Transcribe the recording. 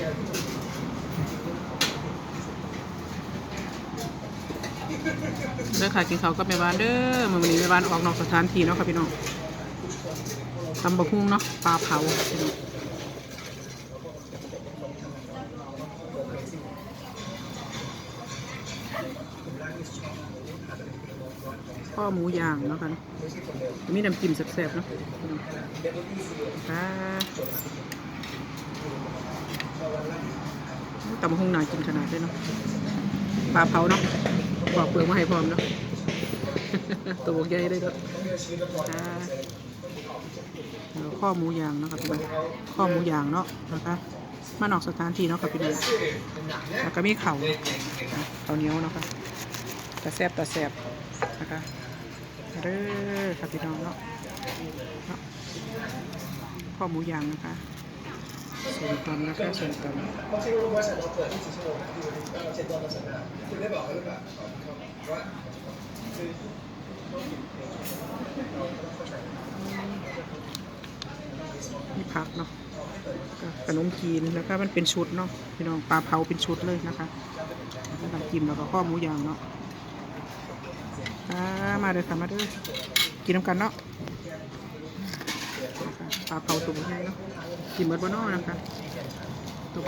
เด้อค่ะกินเขากับแม่บ้านเด้อมื้อนี้แม่บ้านออกนอกสถานที่เนาะค่ะพี่น้องตำบักหุ่งเนาะปลาเผาพี่น้องข้อหมูย่างเนาะค่ะเนมีน้ำจิ้มแซ่บๆเนาะพี่น้องค่ะ ตำบักหุ่งน่ากินขนาดเลยเนาะปลาเผาเนาะบอกเปลือกมาให้พร้อมเนาะตัวใหญ่เลยเนาะค่ะแล้วข้อหมูยางนะครับพี่น้องข้อหมูยางเนาะนะคะมานอกสถานที่เนาะครับพี่น้องแล้วก็มีเข่าวข้าเหนียวเนาะค่ะตะแซบตะแซบนะคะเด้อครับพี่น้องเนาะข้อหมูยางนะคะ ส่วนตำนะคะส่วนตำเพราะที่รู้บริษัทเราเปิด24ชั่วโมงนะที่วันนี้เราเช็ดตอนเราสัญญาคุณได้บอกเขาหรือเปล่าว่าคือมีผักเนาะขนมจีนแล้วก็มันเป็นชุดเนาะพี่น้องปลาเผาเป็นชุดเลยนะคะแล้วก็น้ำจิ้มแล้วก็ข้อหมูย่างเนาะมาเลยค่ะมาเด้อกินน้ำกันเนาะปลาเผาตัวใหญ่เนาะกินเบิดบนนอนะคะ ตั